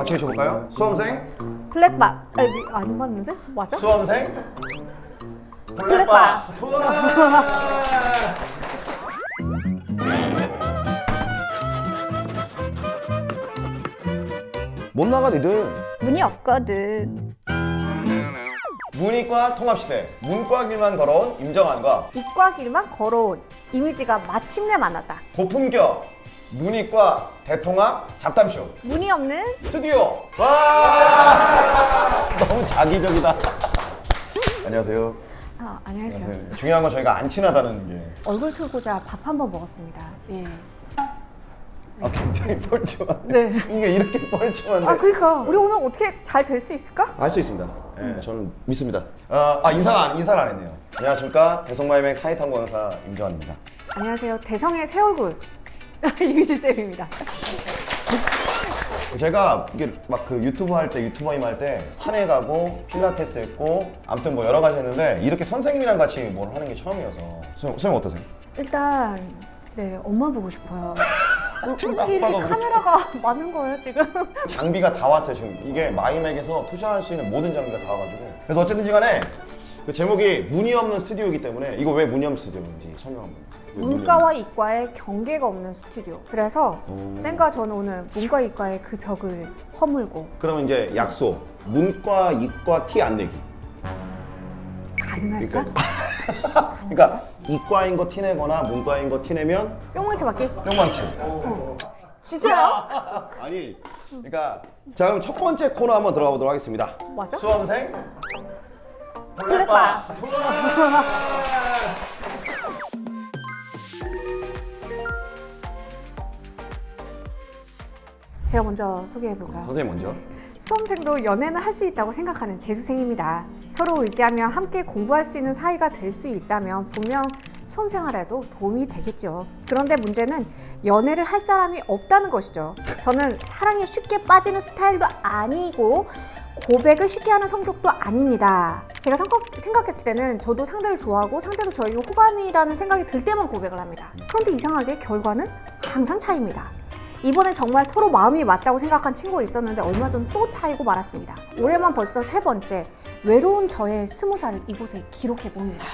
같이 외쳐볼까요? 수험생, 블랙박. 아니, 안 맞는데? 맞아? 수험생, 블랙박스. 우와! 못 나가 니들. 문이 없거든. 문이과 통합시대 문과 길만 걸어온 임정환과 이과 길만 걸어온 이미지가 마침내 만났다. 고품격 문이과 대통합 잡담쇼 문이 없는 스튜디오 와 너무 자기적이다 안녕하세요. 아, 안녕하세요. 안녕하세요. 중요한 건 저희가 안 친하다는 게 얼굴 틀고자 밥 한 번 먹었습니다. 예. 아, 굉장히 뻘쭘한데 네. 이게 이렇게 뻘쭘한데 아 그러니까 우리 오늘 어떻게 잘 될 수 있을까? 할 수 있습니다. 네, 저는 믿습니다. 어, 아 인사가 안, 인사를 안 했네요. 안녕하십니까 대성마이맹 사이탐구 강사 임정환입니다. 안녕하세요. 대성의 새 얼굴 이미지 쌤입니다. 제가 이게 막 그 유튜브 할 때 유튜버 임 할 때 산에 가고 필라테스 했고 아무튼 뭐 여러 가지 했는데 이렇게 선생님이랑 같이 뭘 하는 게 처음이어서 선생님, 선생님 어떠세요? 일단 네 엄마 보고 싶어요. 어, 어떻게 이렇게 카메라가 많은 거예요 지금? 장비가 다 왔어요 지금 이게 마이맥에서 투자할 수 있는 모든 장비가 다 와가지고 그래서 어쨌든지 간에 그 제목이 문이 없는 스튜디오이기 때문에 이거 왜 문이 없는 스튜디오인지 설명 한번 왜 문이 문과와 이과의 경계가 없는 스튜디오. 그래서 쌤과 저는 오늘 문과 이과의 그 벽을 허물고 그러면 이제 약속 문과 이과 티 안 내기 가능할까? 그러니까 그러니까 이과인 거 티내거나 문과인 거 티내면 뿅망치 맞기? 뿅망치 진짜요? 아니 그러니까 자 그럼 첫 번째 코너 한번 들어가 보도록 하겠습니다 맞아? 수험생 블랙박스. 제가 먼저 소개해 볼까요? 선생님 먼저 수험생도 연애는 할 수 있다고 생각하는 재수생입니다. 서로 의지하며 함께 공부할 수 있는 사이가 될 수 있다면 분명 수험 생활에도 도움이 되겠죠. 그런데 문제는 연애를 할 사람이 없다는 것이죠. 저는 사랑에 쉽게 빠지는 스타일도 아니고 고백을 쉽게 하는 성격도 아닙니다. 제가 생각, 생각 했을 때는 저도 상대를 좋아하고 상대도 저에게 호감이라는 생각이 들 때만 고백을 합니다. 그런데 이상하게 결과는 항상 차입니다. 이번엔 정말 서로 마음이 맞다고 생각한 친구가 있었는데 얼마 전 또 차이고 말았습니다. 올해만 벌써 세 번째 외로운 저의 스무 살을 이곳에 기록해 봅니다.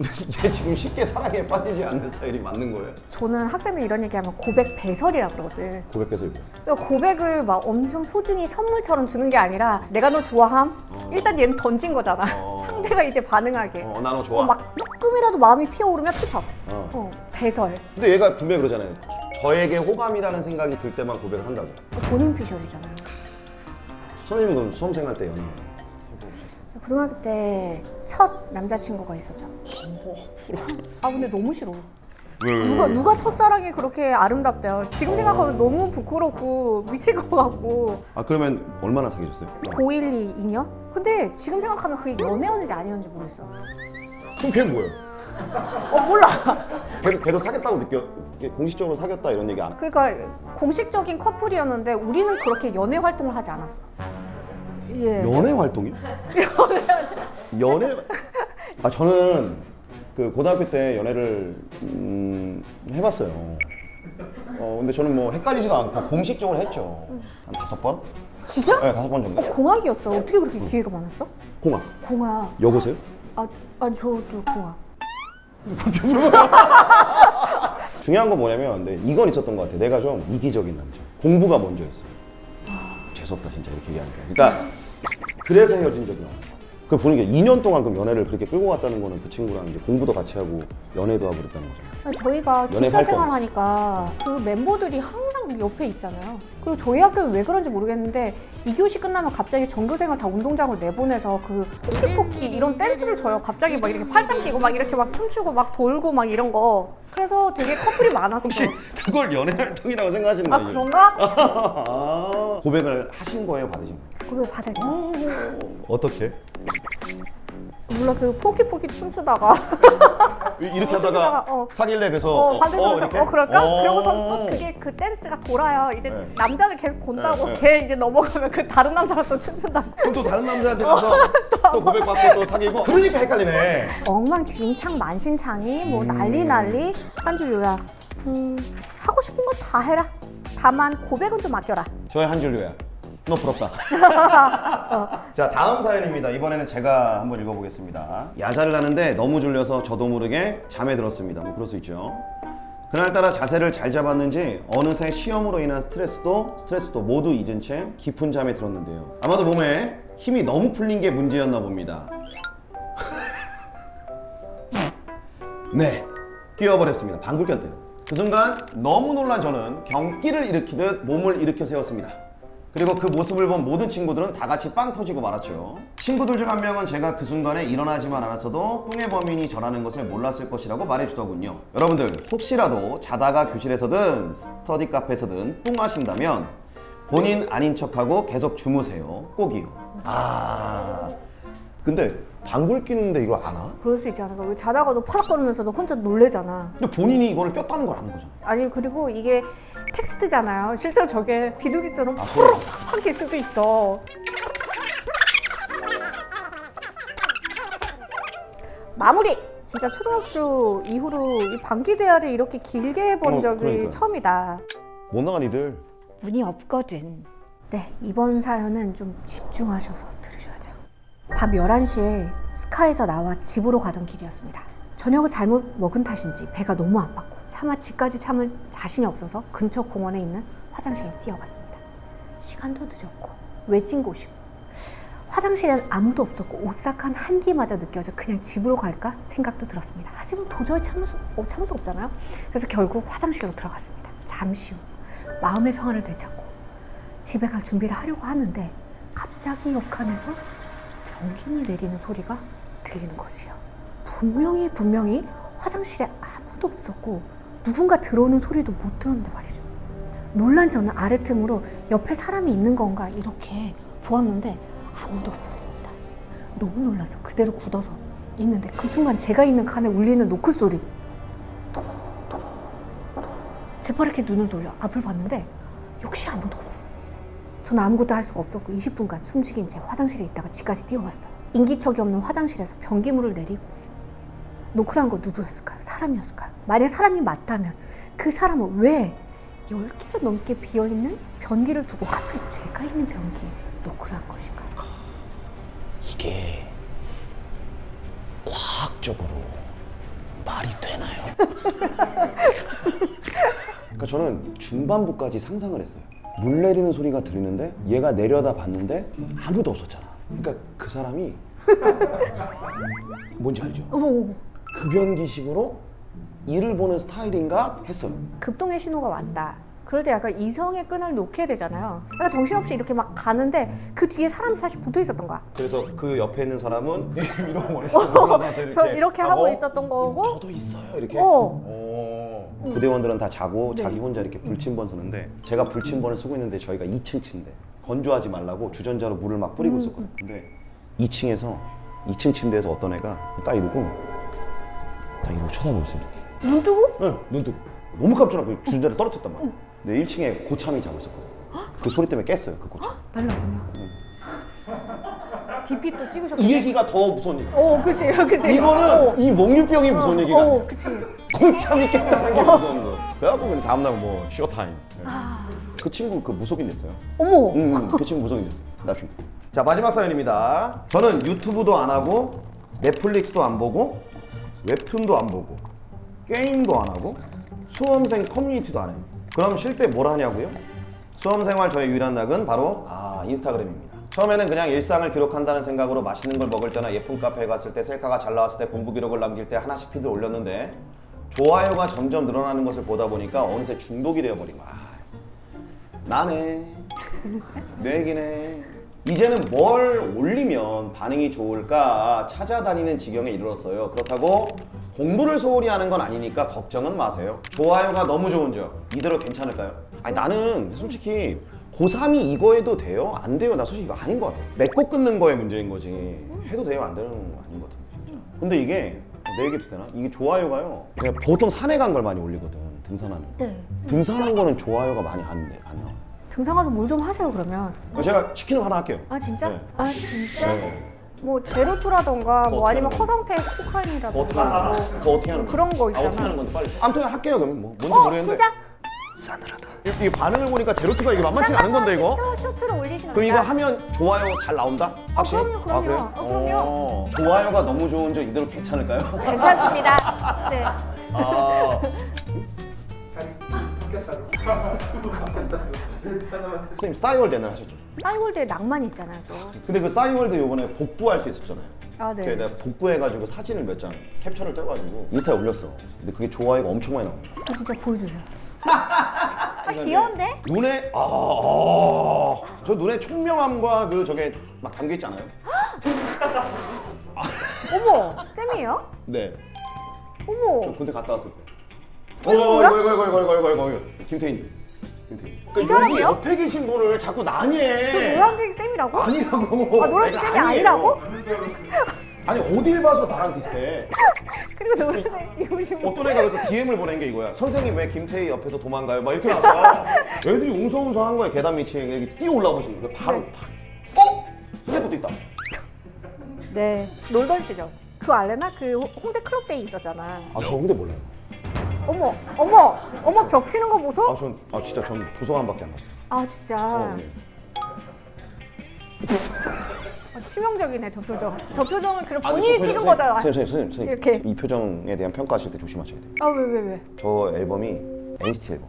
얘 지금 쉽게 사랑에 빠지지 않는 스타일이 맞는 거예요? 저는 학생들 이런 얘기하면 고백 배설이라 그러거든. 고백해서 이거 그러니까 고백을 막 엄청 소중히 선물처럼 주는 게 아니라 내가 너 좋아함? 일단 얘는 던진 거잖아. 어. 상대가 이제 반응하게. 어, 나 너 좋아 어, 막 조금이라도 마음이 피어오르면 투척. 어. 어, 배설. 근데 얘가 분명히 그러잖아요 저에게 호감이라는 생각이 들 때만 고백을 한다고 본인 피셜이잖아요. 선생님은 그럼 수험생 할때 연애 저 고등학교 때 첫 남자친구가 있었죠. 아 근데 너무 싫어. 누가 누가 첫사랑이 그렇게 아름답대요. 지금 생각하면 너무 부끄럽고 미칠 것 같고 아 그러면 얼마나 사귀셨어요? 고1, 2, 2년? 근데 지금 생각하면 그게 연애였는지 아니었는지 모르겠어. 그럼 걔는 뭐예요? 어 몰라. 걔도, 걔도 사귀었다고 느껴 공식적으로 사귀었다 이런 얘기 안 그러니까 공식적인 커플이었는데 우리는 그렇게 연애 활동을 하지 않았어. 예. 연애 활동이? 연애 아 저는 그 고등학교 때 연애를 음, 해봤어요. 어 근데 저는 뭐 헷갈리지도 않고 공식적으로 했죠. 한 다섯 번? 진짜? 네 다섯 번 정도. 공학이었어. 어떻게 그렇게 기회가 많았어? 공학 공학. 여보세요? 아, 아 저도 공학. 중요한 건 뭐냐면 근데 이건 있었던 것 같아. 내가 좀 이기적인 남자. 공부가 먼저였어. 재수없다 진짜 이렇게 얘기하니까. 그러니까 그래서 헤어진 적이 많아. 그 보는 게 2년 동안 그 연애를 그렇게 끌고 갔다는 거는 그 친구랑 이제 공부도 같이 하고 연애도 하고 그랬다는 거죠. 아니, 저희가 연애 기사 활동. 생활하니까 그 멤버들이 항상 옆에 있잖아요. 그리고 저희 학교는 왜 그런지 모르겠는데 2교시 끝나면 갑자기 전교생을 다 운동장으로 내보내서 그 포키포키 이런 댄스를 줘요. 갑자기 막 이렇게 팔짱 끼고 막 이렇게 막 춤추고 막 돌고 막 이런 거. 그래서 되게 커플이 많았어. 혹시 그걸 연애 활동이라고 생각하시는 아 거예요? 그런가? 아, 고백을 하신 거예요, 받으신 거예요? 그걸 받았죠. 어떻게? 몰라 그 포키포키 춤추다가 이렇게 어, 하다가 어. 사귈래 그래서 어, 반대로 이렇게? 어, 그럴까? 어. 그러고선 또 그게 그 댄스가 돌아요. 이제 네. 남자들 계속 돈다고 네, 네. 걔 이제 넘어가면 그 다른 남자랑 또 춤춘다고. 그럼 또 다른 남자한테 가서 또 고백받고 또 사귀고 그러니까 헷갈리네. 엉망진창 만신창이 음. 뭐 난리 난리 한줄 요약 음, 하고 싶은 거 다 해라 다만 고백은 좀 아껴라. 저의 한 줄요야. 너 부럽다. 자 다음 사연입니다. 이번에는 제가 한번 읽어보겠습니다. 야자를 하는데 너무 졸려서 저도 모르게 잠에 들었습니다. 뭐 그럴 수 있죠. 그날따라 자세를 잘 잡았는지 어느새 시험으로 인한 스트레스도 스트레스도 모두 잊은 채 깊은 잠에 들었는데요. 아마도 몸에 힘이 너무 풀린 게 문제였나 봅니다. 네, 뛰어버렸습니다. 방귀 꼈대요. 그 순간 너무 놀란 저는 경기를 일으키듯 몸을 일으켜 세웠습니다. 그리고 그 모습을 본 모든 친구들은 다 같이 빵 터지고 말았죠. 친구들 중 한 명은 제가 그 순간에 일어나지만 않았어도 뿡의 범인이 저라는 것을 몰랐을 것이라고 말해주더군요. 여러분들 혹시라도 자다가 교실에서든 스터디 카페에서든 뿡 하신다면 본인 아닌 척하고 계속 주무세요. 꼭이요. 아 근데 방귀 끼는데 이걸 아나? 그럴 수 있잖아. 왜 자다가도 파닥거리면서도 혼자 놀래잖아. 근데 본인이 이거를 꼈다는 걸 아는 거잖아. 아니 그리고 이게 텍스트잖아요. 실제로 저게 비둘기처럼 아, 푸르륵 그래요? 팍팍 낄 수도 있어. 마무리. 진짜 초등학교 이후로 이 방귀 대화를 이렇게 길게 본 어, 적이 그러니까요. 처음이다. 못 나간 이들. 문이 없거든. 네, 이번 사연은 좀 집중하셔서 들으셔야 돼요. 밤 11시에 스카에서 나와 집으로 가던 길이었습니다. 저녁을 잘못 먹은 탓인지 배가 너무 아팠고 차마 집까지 참을 자신이 없어서 근처 공원에 있는 화장실에 뛰어갔습니다. 시간도 늦었고 외진 곳이고 화장실엔 아무도 없었고 오싹한 한기마저 느껴져 그냥 집으로 갈까 생각도 들었습니다. 하지만 도저히 참을 수, 어, 참을 수 없잖아요. 그래서 결국 화장실로 들어갔습니다. 잠시 후 마음의 평화를 되찾고 집에 갈 준비를 하려고 하는데 갑자기 옆칸에서 변기물 내리는 소리가 들리는 거지요. 분명히 분명히 화장실에 아무도 없었고 누군가 들어오는 소리도 못 들었는데 말이죠. 놀란 저는 아래 틈으로 옆에 사람이 있는 건가 이렇게 보았는데 아무도 없었습니다. 너무 놀라서 그대로 굳어서 있는데 그 순간 제가 있는 칸에 울리는 노크 소리. 톡톡톡 재빠르게 눈을 돌려 앞을 봤는데 역시 아무도 없었습니다. 저는 아무것도 할 수가 없었고 20분간 숨죽인 채 화장실에 있다가 집까지 뛰어왔어요. 인기척이 없는 화장실에서 변기물을 내리고 노크란 거 누구였을까요? 사람이었을까요? 만약 사람이 맞다면 그 사람은 왜 10개가 넘게 비어있는 변기를 두고 하필 제가 있는 변기에 노크를 한 것일까요? 이게 과학적으로 말이 되나요? 그러니까 저는 중반부까지 상상을 했어요. 물 내리는 소리가 들리는데 얘가 내려다 봤는데 아무도 없었잖아. 그러니까 그 사람이 뭔지 알죠? 오, 급연기식으로 일을 보는 스타일인가 했어요. 급동의 신호가 왔다. 그럴 때 약간 이성의 끈을 놓게 되잖아요. 그러니까 정신없이 이렇게 막 가는데 그 뒤에 사람이 사실 붙어 있었던 거야. 그래서 그 옆에 있는 사람은 이러고 머리 올라가서 그래서 이렇게 하고 있었던 거고 저도 있어요 이렇게. 어. 어. 부대원들은 다 자고 네. 자기 혼자 이렇게 불침번 쓰는데 제가 불침번을 쓰고 있는데 저희가 2층 침대 건조하지 말라고 주전자로 물을 막 뿌리고 음. 있었거든요. 근데 2층에서 2층 침대에서 어떤 애가 딱 이러고 딱 이러고 쳐다보고 있어 이렇게. 눈 뜨고 응, 눈 뜨고 너무 깜짝 놀고 주전자를 떨어뜨렸단 말이야. 근데 1층에 고참이 자고 있었거든. 그 소리 때문에 깼어요 그 고참. 날라오냐. DP 또 찍으셨고. 이 얘기가 더 무서운 얘기. 오, 그치, 그치. 이거는 어. 이 목류병이 무서운 얘기가 아니야. 어, 그치. 공참이 깼다는 게 무서운 거. 그래갖고 그냥 다음날 뭐 쇼타임. 아, 그 친구 그 무속인 됐어요. 어머. 음, 그 친구 무속인 됐어요. 나중에. 자 마지막 사연입니다. 저는 유튜브도 안 하고 넷플릭스도 안 보고 웹툰도 안 보고 게임도 안 하고 수험생 커뮤니티도 안 해요. 그럼 쉴 때 뭘 하냐고요? 수험생활 저의 유일한 낙은 바로 아 인스타그램입니다. 처음에는 그냥 일상을 기록한다는 생각으로 맛있는 걸 먹을 때나 예쁜 카페에 갔을 때 셀카가 잘 나왔을 때 공부 기록을 남길 때 하나씩 피드 올렸는데 좋아요가 점점 늘어나는 것을 보다 보니까 어느새 중독이 되어버린 거야. 아, 나네. 내 얘기네. 이제는 뭘 올리면 반응이 좋을까 찾아다니는 지경에 이르렀어요. 그렇다고 공부를 소홀히 하는 건 아니니까 걱정은 마세요. 좋아요가 너무 좋은 점. 이대로 괜찮을까요? 아니 나는 솔직히 고3이 이거 해도 돼요? 안 돼요? 나 솔직히 이거 아닌 것 같아. 맺고 끊는 거에 문제인 거지. 해도 돼요? 안 되는 거 아닌 것 같아. 진짜. 근데 이게 내 얘기도 되나? 이게 좋아요가요. 그냥 보통 산에 간 걸 많이 올리거든. 등산하는 거. 네. 등산한 거는 좋아요가 많이 안, 돼, 안 나와. 등산 가서 뭘 좀 하세요, 그러면. 제가 시키는 거 하나 할게요. 아, 진짜? 네. 아, 진짜? 네. 뭐 제로투라던가 그거 뭐 아니면 하는 허성태 어떻게 코카인이라던가 하는 뭐 거? 그거 어떻게 하는 거? 그런 거 아, 어떻게 있잖아. 하는 건데 빨리. 아무튼 할게요 그러면 뭐 뭔지 어, 모르겠는데. 진짜? 싸늘하다. 이, 이 반응을 보니까 제로투가 이게 만만치 않은 건데 이거? 쇼, 쇼트로 올리시는 그럼 이거. 하면 좋아요 잘 나온다? 확실히? 그럼요, 그럼요. 그래요? 어, 그럼요. 어, 좋아요가 너무 좋은지 이대로 괜찮을까요? 괜찮습니다. 네. 아. 선생님 싸이월드 옛날에 하셨죠? 싸이월드에 낭만이 있잖아요, 또. 근데 그 싸이월드 요번에 복구할 수 있었잖아요. 아, 네. 그래서 내가 복구해가지고 사진을 몇 장 캡처를 떠가지고 인스타에 올렸어. 근데 그게 좋아요가 엄청 많이 나온 거야. 아, 진짜 보여주세요. 아, 귀여운데? 눈에 아, 아, 저 눈에 총명함과 그 저게 막 담겨 있지 않아요? 어머, 쌤이에요? 네. 어머. 저 군대 갔다 왔을 때. 어, 이거 이거 이거 이거 이거 이거 이거 이거 김태인. 김태인. 그러니까 여기 사람이요? 옆에 계신 분을 자꾸 난해. 저 노란색 쌤이라고? 아니라고. 아, 노란색 아니, 쌤이 아니라고? 아니 어딜 봐서 나랑 비슷해. 그리고 노란색 입으신 분. 어떤 애가 그래서 DM을 보낸 게 이거야. 선생님 왜 김태희 옆에서 도망가요? 막 이렇게 나와. 애들이 웅성웅성한 거야 계단 밑에 이렇게 뛰어 올라오시는 거야. 바로 탁. 어? 선생님 것도 있다. 네, 놀던 시절. 그 알레나 그 홍- 홍대 클럽데이 있었잖아. 아저 근데 몰라요. 어머, 어머, 어머 벽 치는 거 보소? 아 전 아 진짜 전 도서관밖에 안 갔어요. 아 진짜. 어, 네. 아, 치명적이네 저 표정. 저 표정은 그럼 아니, 본인이 저 찍은 거잖아. 선생님, 선생님, 선생님, 이렇게. 이 표정에 대한 평가하실 때 조심하셔야 돼요. 아 왜 왜 왜? 저 앨범이 NCT 앨범.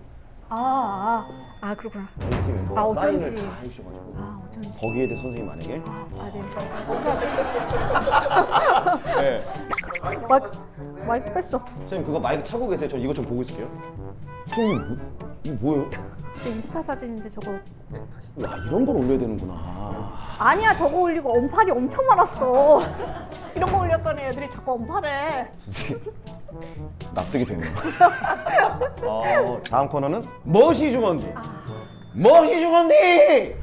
아, 아, 아 그렇구나. NCT 멤버가 아, 어쩐지. 사인을 다 해주셔가지고 아 어쩐지. 거기에 대해 선생님 만약에 아, 아 네. 네. 마이크 마이크 뺐어. 선생님 그거 마이크 차고 계세요. 저 이거 좀 보고 있을게요. 선생님 뭐, 이거 뭐예요? 제 인스타 사진인데 저거. 야 이런 걸 올려야 되는구나. 아니야 저거 올리고 언팔이 엄청 많았어. 이런 거 올렸더니 애들이 자꾸 언팔해. 선생님 납득이 되네요. 어, 다음 코너는 무엇이 죽었니? 무엇이 죽었니?